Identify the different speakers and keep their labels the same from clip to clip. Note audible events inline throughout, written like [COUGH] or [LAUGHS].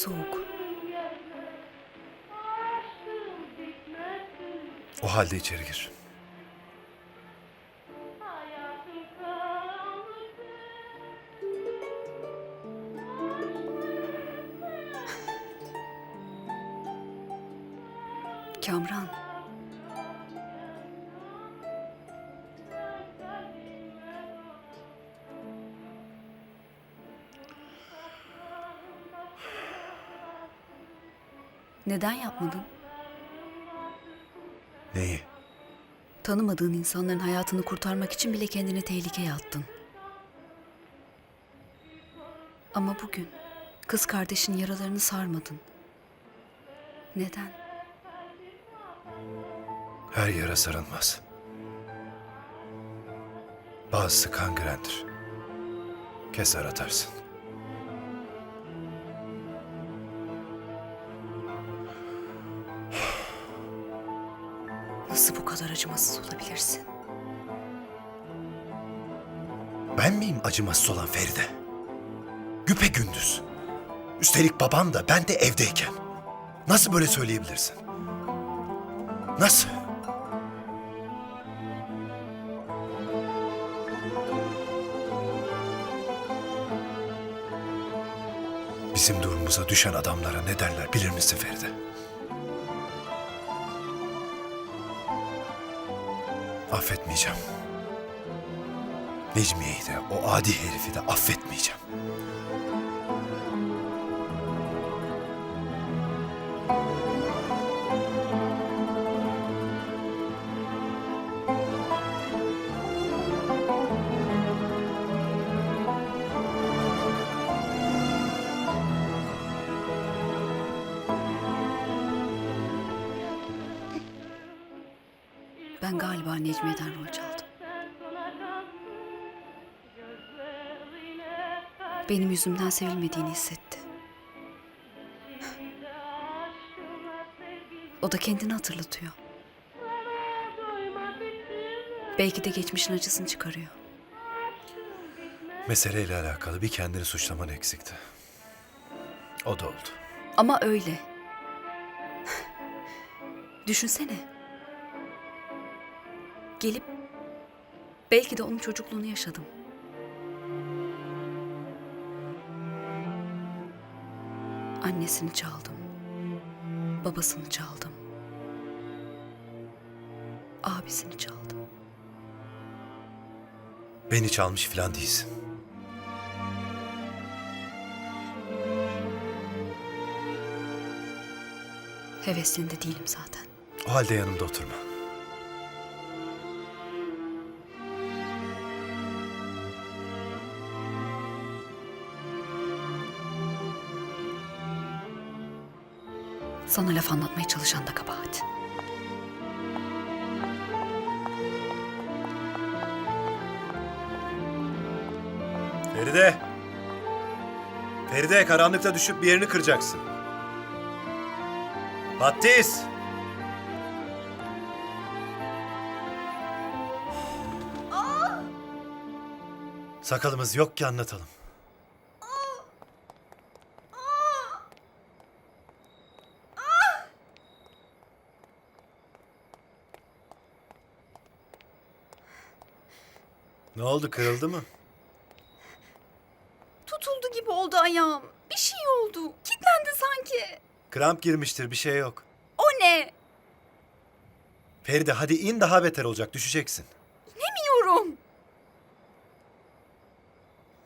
Speaker 1: soğuk.
Speaker 2: O halde içeri gir.
Speaker 1: Neden yapmadın?
Speaker 2: Neyi?
Speaker 1: Tanımadığın insanların hayatını kurtarmak için bile kendini tehlikeye attın. Ama bugün kız kardeşin yaralarını sarmadın. Neden?
Speaker 2: Her yara sarılmaz. Bazısı kangrendir. Keser atarsın.
Speaker 1: Kadar acımasız olabilirsin?
Speaker 2: Ben miyim acımasız olan Feride? Güpe gündüz. Üstelik babam da ben de evdeyken. Nasıl böyle söyleyebilirsin? Nasıl? Bizim durumumuza düşen adamlara ne derler bilir misin Feride? Affetmeyeceğim. Necmiye'yi de o adi herifi de affetmeyeceğim.
Speaker 1: Benim yüzümden sevilmediğini hissetti. O da kendini hatırlatıyor. Belki de geçmişin acısını çıkarıyor.
Speaker 2: Meseleyle alakalı bir kendini suçlaman eksikti. O da oldu.
Speaker 1: Ama öyle. Düşünsene. Gelip belki de onun çocukluğunu yaşadım. Annesini çaldım. Babasını çaldım. Abisini çaldım.
Speaker 2: Beni çalmış filan değilsin.
Speaker 1: Heveslinde değilim zaten.
Speaker 2: O halde yanımda oturma.
Speaker 1: Sana laf anlatmaya çalışan da kabahat.
Speaker 2: Feride! Feride karanlıkta düşüp bir yerini kıracaksın. Battiz! Sakalımız yok ki anlatalım. Ne oldu kırıldı mı?
Speaker 1: Tutuldu gibi oldu ayağım. Bir şey oldu. Kilitlendi sanki.
Speaker 2: Kramp girmiştir bir şey yok.
Speaker 1: O ne?
Speaker 2: Feride hadi in daha beter olacak düşeceksin.
Speaker 1: Bilmiyorum.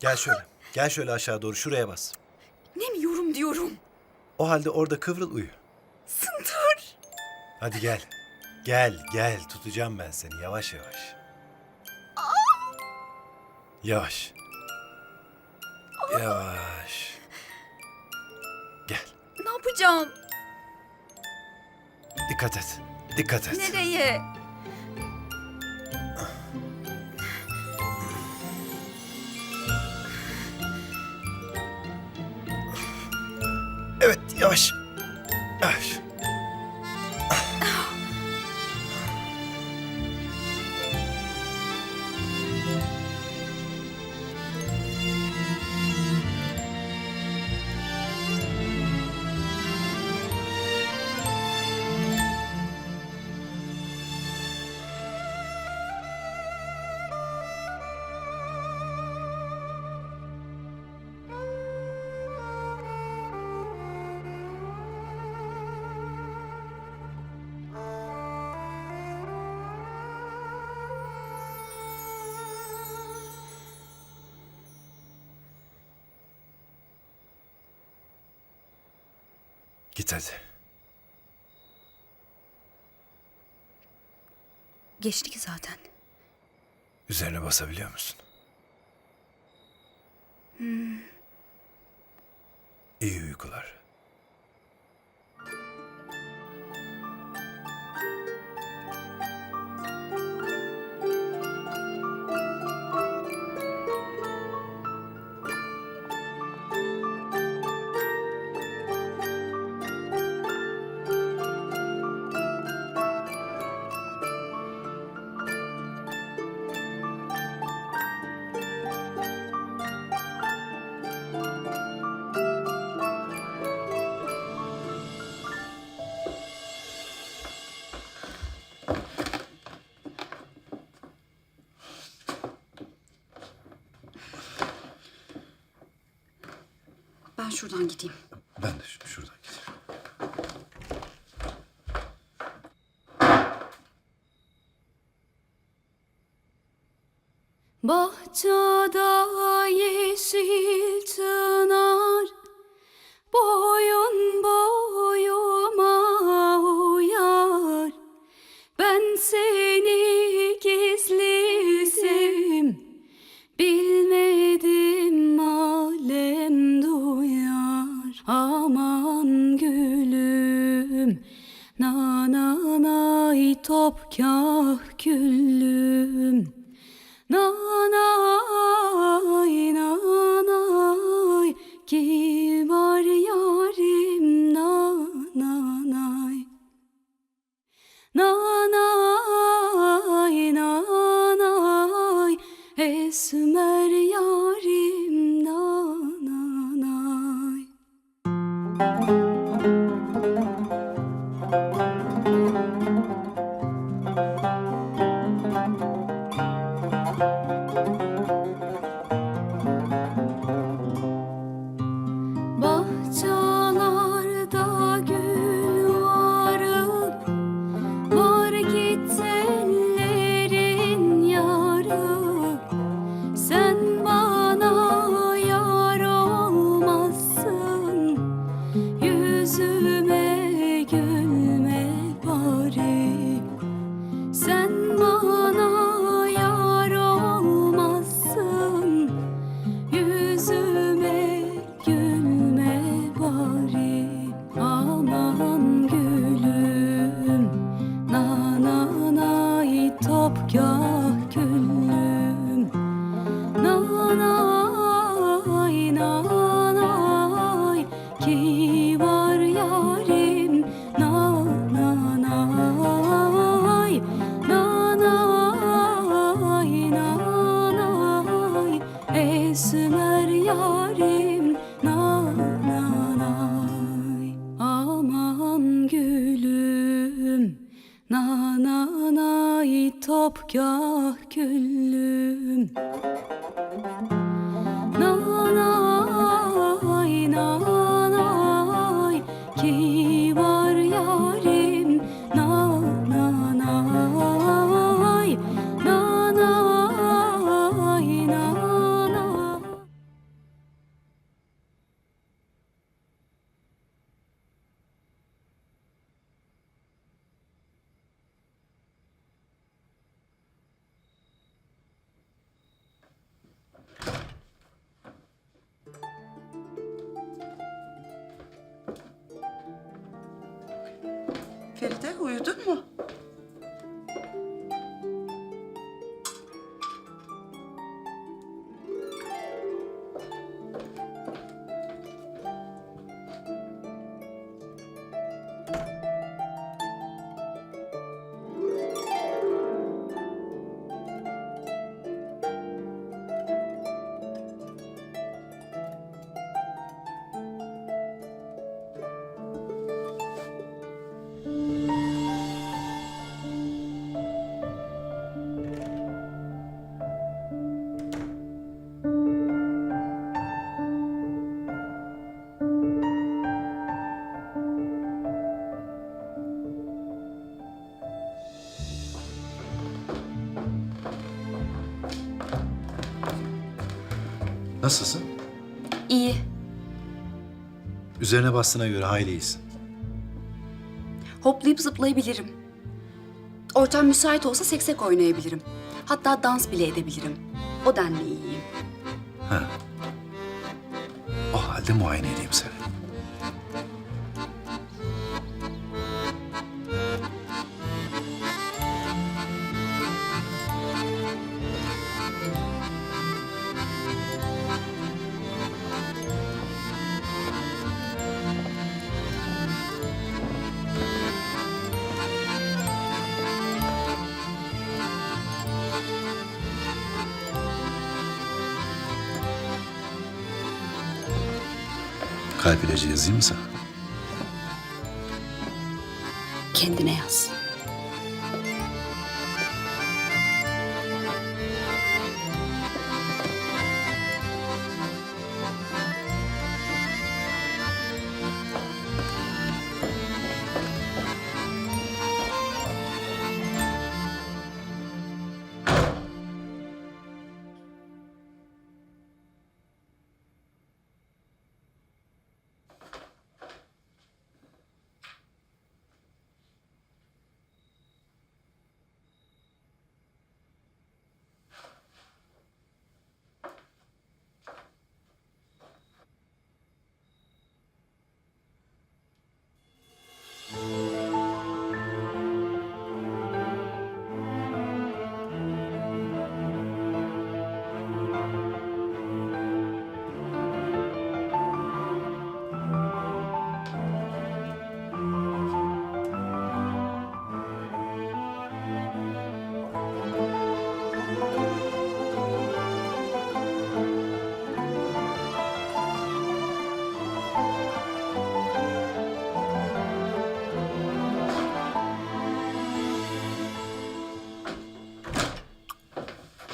Speaker 2: Gel şöyle. Gel şöyle aşağı doğru şuraya bas.
Speaker 1: Bilmiyorum diyorum.
Speaker 2: O halde orada kıvrıl uyu.
Speaker 1: Sıntır.
Speaker 2: Hadi gel. Gel gel tutacağım ben seni yavaş yavaş. Yavaş. Yavaş. Gel.
Speaker 1: Ne yapacağım?
Speaker 2: Dikkat et. Dikkat et.
Speaker 1: Nereye?
Speaker 2: Evet yavaş. Git hadi.
Speaker 3: Geçti ki zaten.
Speaker 2: Üzerine basabiliyor musun? Hmm. İyi uykular.
Speaker 3: şuradan gideyim.
Speaker 2: Ben de şimdi şuradan gideyim.
Speaker 3: Bahçe aman gülüm Nananay nay top kah güllüm Nanay Top gök gül
Speaker 1: Feride uyudun mu?
Speaker 4: Nasılsın?
Speaker 3: İyi.
Speaker 4: Üzerine bastığına göre hayli iyisin.
Speaker 1: Hoplayıp zıplayabilirim. Ortam müsait olsa seksek oynayabilirim. Hatta dans bile edebilirim. O denli iyiyim. Ha.
Speaker 5: O halde muayene edeyim seni. Kalp ilacı yazayım mı sana?
Speaker 1: Kendine yaz.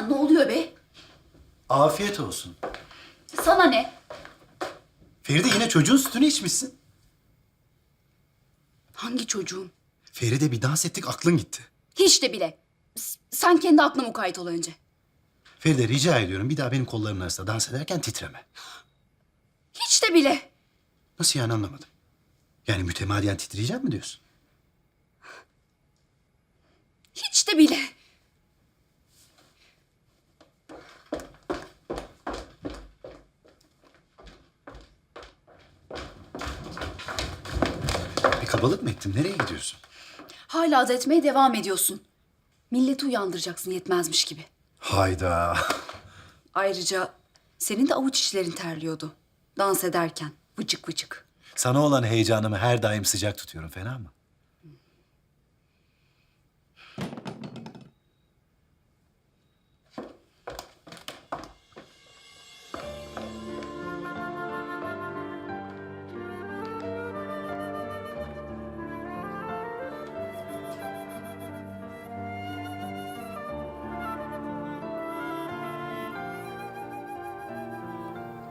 Speaker 1: Ha, ne oluyor be?
Speaker 2: Afiyet olsun.
Speaker 1: Sana ne?
Speaker 2: Feride yine çocuğun sütünü içmişsin.
Speaker 1: Hangi çocuğum?
Speaker 2: Feride bir dans ettik aklın gitti.
Speaker 1: Hiç de bile. S- sen kendi aklına mukayyet ol önce.
Speaker 2: Feride rica ediyorum bir daha benim kollarımın arasında dans ederken titreme.
Speaker 1: Hiç de bile.
Speaker 2: Nasıl yani anlamadım. Yani mütemadiyen titreyeceğim mi diyorsun?
Speaker 1: Hiç de bile.
Speaker 2: Kabalık mı ettim? Nereye gidiyorsun?
Speaker 1: Hala da etmeye devam ediyorsun. Milleti uyandıracaksın yetmezmiş gibi.
Speaker 2: Hayda.
Speaker 1: Ayrıca senin de avuç içlerin terliyordu. Dans ederken vıcık vıcık.
Speaker 2: Sana olan heyecanımı her daim sıcak tutuyorum fena mı?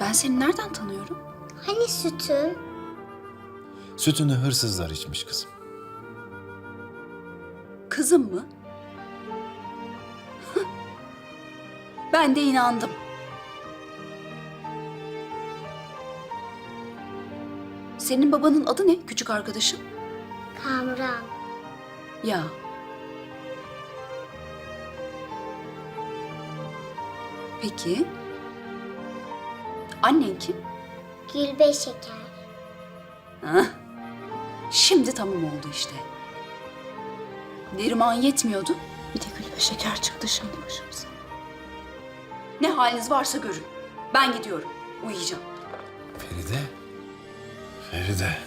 Speaker 1: Ben seni nereden tanıyorum?
Speaker 6: Hani sütüm?
Speaker 2: Sütünü hırsızlar içmiş kızım.
Speaker 1: Kızım mı? ben de inandım. Senin babanın adı ne küçük arkadaşım?
Speaker 6: Kamran.
Speaker 1: Ya. Peki. Annen kim?
Speaker 6: Gülbe şeker.
Speaker 1: Hah. Şimdi tamam oldu işte. Neriman yetmiyordu. Bir de Gülbe şeker çıktı şimdi başımıza. Ne haliniz varsa görün. Ben gidiyorum. Uyuyacağım.
Speaker 2: Feride. Feride.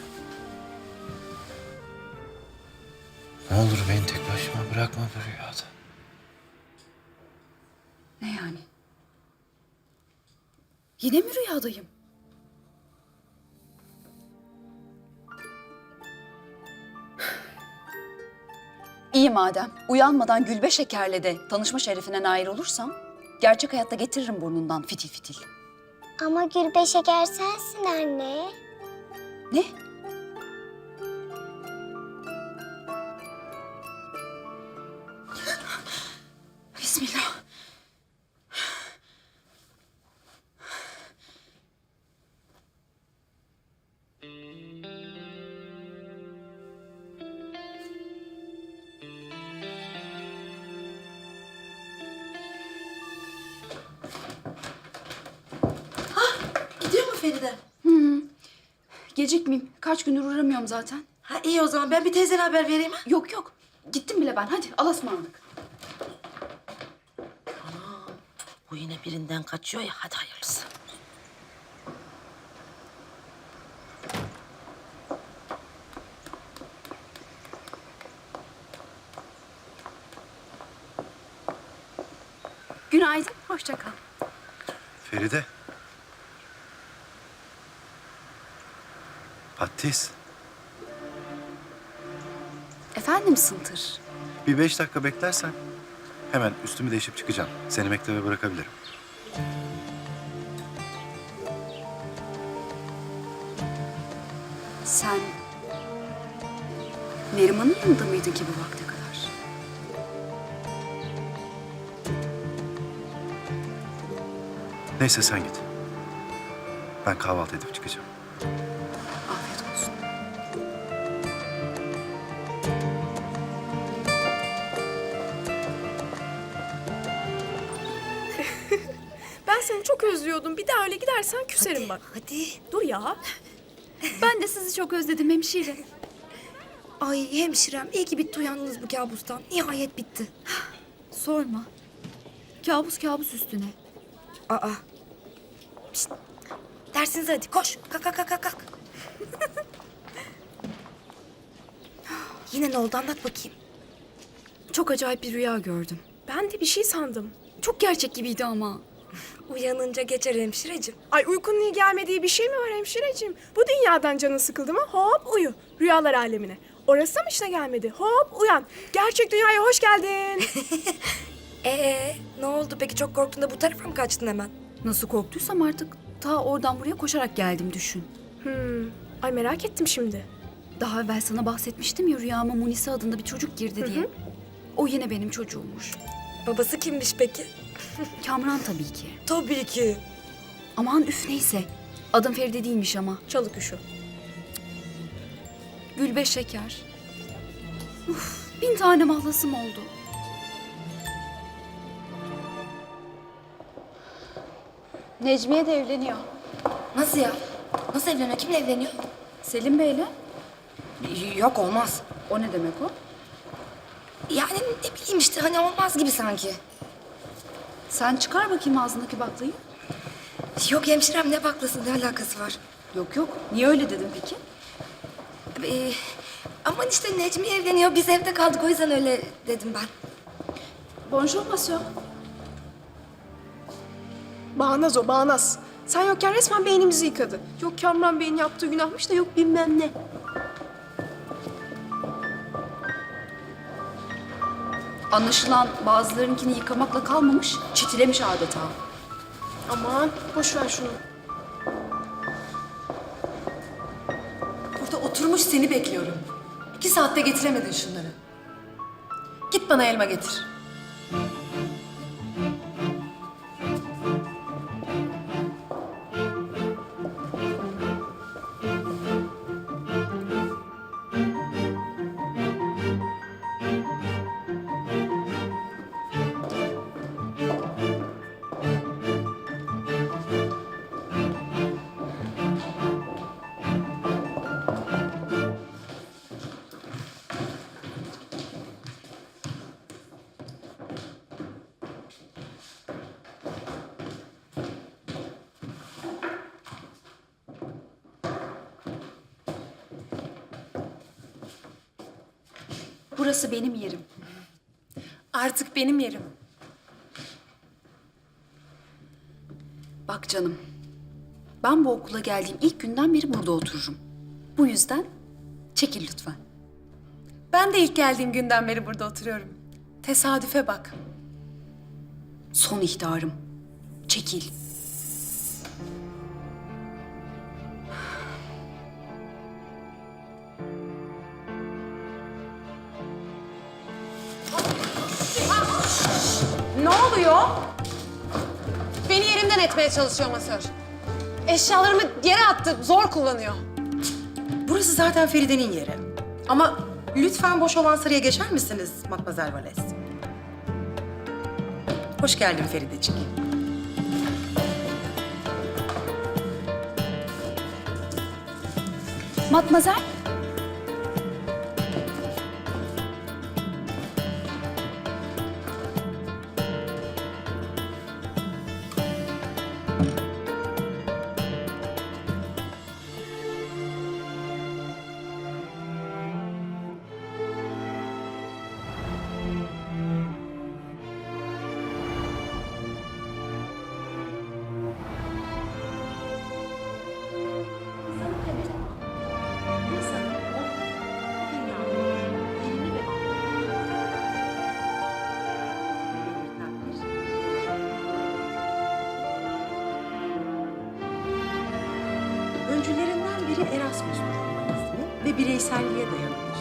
Speaker 2: Ne olur beni tek başıma bırakma bu rüyada.
Speaker 1: Ne yani? Yine mi rüyadayım? İyi madem. Uyanmadan Gülbe Şeker'le de tanışma şerefine nail olursam... ...gerçek hayatta getiririm burnundan fitil fitil.
Speaker 6: Ama Gülbe şeker sensin anne.
Speaker 1: Ne? Gecikmeyeyim. Kaç gündür uğramıyorum zaten.
Speaker 7: Ha iyi o zaman ben bir teyzene haber vereyim ha.
Speaker 1: Yok yok. Gittim bile ben. Hadi Allah'a ısmarladık.
Speaker 7: Bu yine birinden kaçıyor ya hadi hayırlısı.
Speaker 1: Günaydın. Hoşça kal.
Speaker 2: Feride. Patis.
Speaker 1: Efendim Sıntır.
Speaker 2: Bir beş dakika beklersen hemen üstümü değişip çıkacağım. Seni mektebe bırakabilirim.
Speaker 1: Sen Neriman'ın yanında mıydın ki bu vakte kadar?
Speaker 2: Neyse sen git. Ben kahvaltı edip çıkacağım.
Speaker 8: Özlüyordum. Bir daha öyle gidersen küserim bak.
Speaker 9: Hadi.
Speaker 8: Dur ya.
Speaker 1: Ben de sizi çok özledim hemşire. [LAUGHS]
Speaker 9: Ay hemşirem iyi ki bitti uyandınız bu kabustan. Nihayet bitti.
Speaker 3: Sorma. Kabus kabus üstüne.
Speaker 9: Aa. Pişt. Dersinize hadi koş. Kalk kalk kalk, kalk. [LAUGHS] Yine ne oldu anlat bakayım.
Speaker 3: Çok acayip bir rüya gördüm.
Speaker 8: Ben de bir şey sandım.
Speaker 3: Çok gerçek gibiydi ama.
Speaker 9: Uyanınca geçer hemşirecim.
Speaker 8: Ay uykunun iyi gelmediği bir şey mi var hemşireciğim? Bu dünyadan canın sıkıldı mı hop uyu. Rüyalar alemine. Orası mı işte gelmedi? Hop uyan. Gerçek dünyaya hoş geldin. [LAUGHS]
Speaker 9: Ee ne oldu peki çok korktun da bu tarafa mı kaçtın hemen?
Speaker 3: Nasıl korktuysam artık ta oradan buraya koşarak geldim düşün.
Speaker 8: hmm. Ay merak ettim şimdi.
Speaker 3: Daha evvel sana bahsetmiştim ya rüyama Munise adında bir çocuk girdi diye. O yine benim çocuğummuş.
Speaker 9: Babası kimmiş peki?
Speaker 3: Kamran tabii ki.
Speaker 9: Tabii ki.
Speaker 3: Aman üf neyse. Adım Feride değilmiş ama.
Speaker 8: Çalık üşü.
Speaker 3: Gülbe şeker. Uf, bin tane mahlasım oldu.
Speaker 1: Necmiye de evleniyor.
Speaker 9: Nasıl ya? Nasıl evleniyor? Kimle evleniyor?
Speaker 1: Selim Bey'le.
Speaker 9: Yok olmaz.
Speaker 1: O ne demek o?
Speaker 9: Yani ne bileyim işte hani olmaz gibi sanki.
Speaker 1: Sen çıkar bakayım ağzındaki baklayı.
Speaker 9: Yok hemşirem ne baklası ne alakası var?
Speaker 1: Yok yok. Niye öyle dedin peki?
Speaker 9: Ee, aman işte Necmi evleniyor biz evde kaldık o yüzden öyle dedim ben.
Speaker 1: Bonjour monsieur.
Speaker 8: Bağnaz o bağnaz. Sen yokken resmen beynimizi yıkadı. Yok Kamran Bey'in yaptığı günahmış da yok bilmem ne.
Speaker 1: Anlaşılan bazılarınkini yıkamakla kalmamış, çitilemiş adeta.
Speaker 8: Aman boş ver şunu.
Speaker 10: Burada oturmuş seni bekliyorum. İki saatte getiremedin şunları. Git bana elma getir.
Speaker 1: Burası benim yerim.
Speaker 10: Artık benim yerim.
Speaker 1: Bak canım, ben bu okula geldiğim ilk günden beri burada otururum. Bu yüzden çekil lütfen.
Speaker 10: Ben de ilk geldiğim günden beri burada oturuyorum. Tesadüfe bak.
Speaker 1: Son ihtarım. Çekil.
Speaker 10: yapmaya çalışıyor masör. Eşyalarımı yere attı, zor kullanıyor.
Speaker 7: Burası zaten Feride'nin yeri. Ama lütfen boş olan sıraya geçer misiniz Matmazel Vales? Hoş geldin Feridecik.
Speaker 3: Matmazel,
Speaker 7: bireyselliğe dayanılır.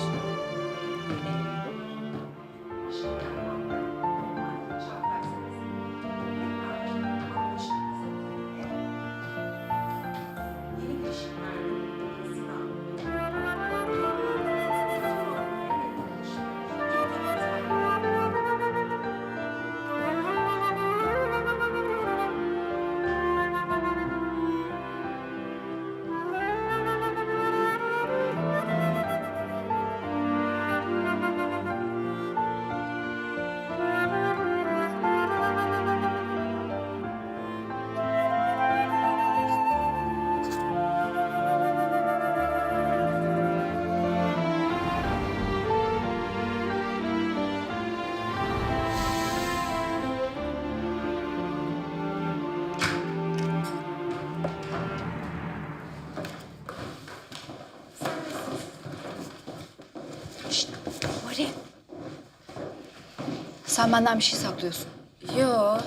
Speaker 1: Sen benden bir şey saklıyorsun.
Speaker 9: Yo.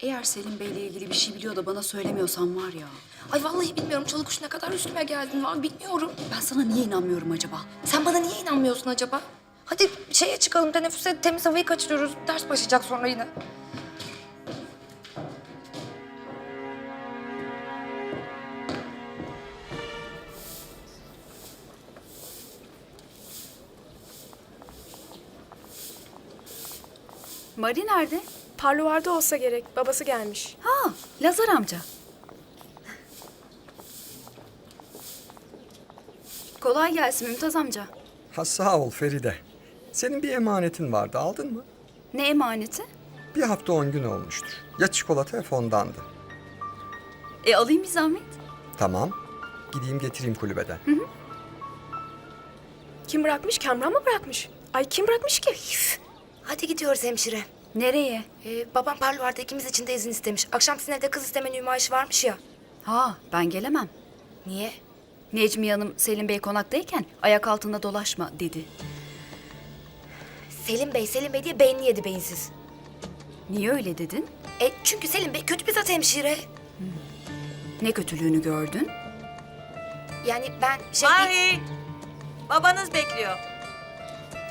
Speaker 1: Eğer Selim Bey'le ilgili bir şey biliyor da bana söylemiyorsan var ya.
Speaker 9: Ay vallahi bilmiyorum çalı kuş ne kadar üstüme geldin var bilmiyorum.
Speaker 1: Ben sana niye inanmıyorum acaba?
Speaker 9: Sen bana niye inanmıyorsun acaba? Hadi şeye çıkalım teneffüse temiz havayı kaçırıyoruz. Ders başlayacak sonra yine.
Speaker 3: Mari nerede?
Speaker 8: Parlovarda olsa gerek. Babası gelmiş.
Speaker 3: Ha, Lazar amca. Kolay gelsin Mümtaz amca.
Speaker 11: Ha sağ ol Feride. Senin bir emanetin vardı aldın mı?
Speaker 3: Ne emaneti?
Speaker 11: Bir hafta on gün olmuştur. Ya çikolata ya fondandı.
Speaker 3: E alayım bir zahmet.
Speaker 11: Tamam. Gideyim getireyim kulübeden.
Speaker 8: Kim bırakmış? Kamran mı bırakmış? Ay kim bırakmış ki?
Speaker 9: Hadi gidiyoruz hemşire.
Speaker 3: Nereye?
Speaker 9: Ee, babam parlovarda ikimiz için de izin istemiş. Akşam sizin evde kız isteme nümayişi varmış ya.
Speaker 3: Ha, ben gelemem.
Speaker 9: Niye?
Speaker 3: Necmiye Hanım Selim Bey konaktayken ayak altında dolaşma dedi.
Speaker 9: Selim Bey, Selim Bey diye beynini yedi beyinsiz.
Speaker 3: Niye öyle dedin?
Speaker 9: E çünkü Selim Bey kötü bir zat hemşire.
Speaker 3: Ne kötülüğünü gördün?
Speaker 9: Yani ben şey...
Speaker 12: Mahi! Babanız bekliyor.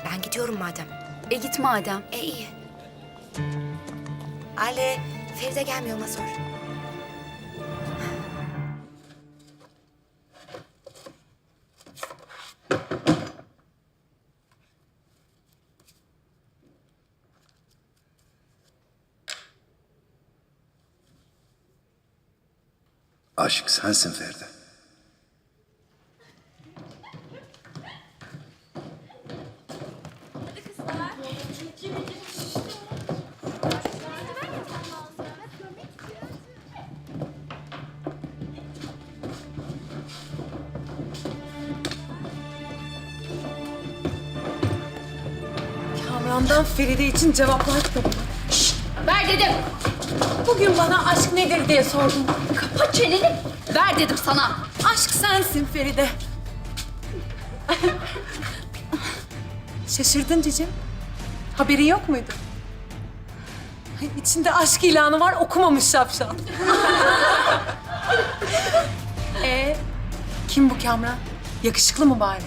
Speaker 9: Ben gidiyorum madem.
Speaker 3: E git madem.
Speaker 9: E iyi. Ali, Feride gelmiyor Mazur.
Speaker 2: Aşk sensin Feride.
Speaker 10: Kamran'dan Feride için cevaplar kitabını.
Speaker 3: Ver dedim.
Speaker 10: Bugün bana aşk nedir diye sordun.
Speaker 3: Kapa çeneni. Ver dedim sana.
Speaker 10: Aşk sensin Feride. [LAUGHS] Şaşırdın cicim. Haberi yok muydu? Ay, İçinde aşk ilanı var okumamış şapşal. [LAUGHS] ee, kim bu Kamran? Yakışıklı mı bari?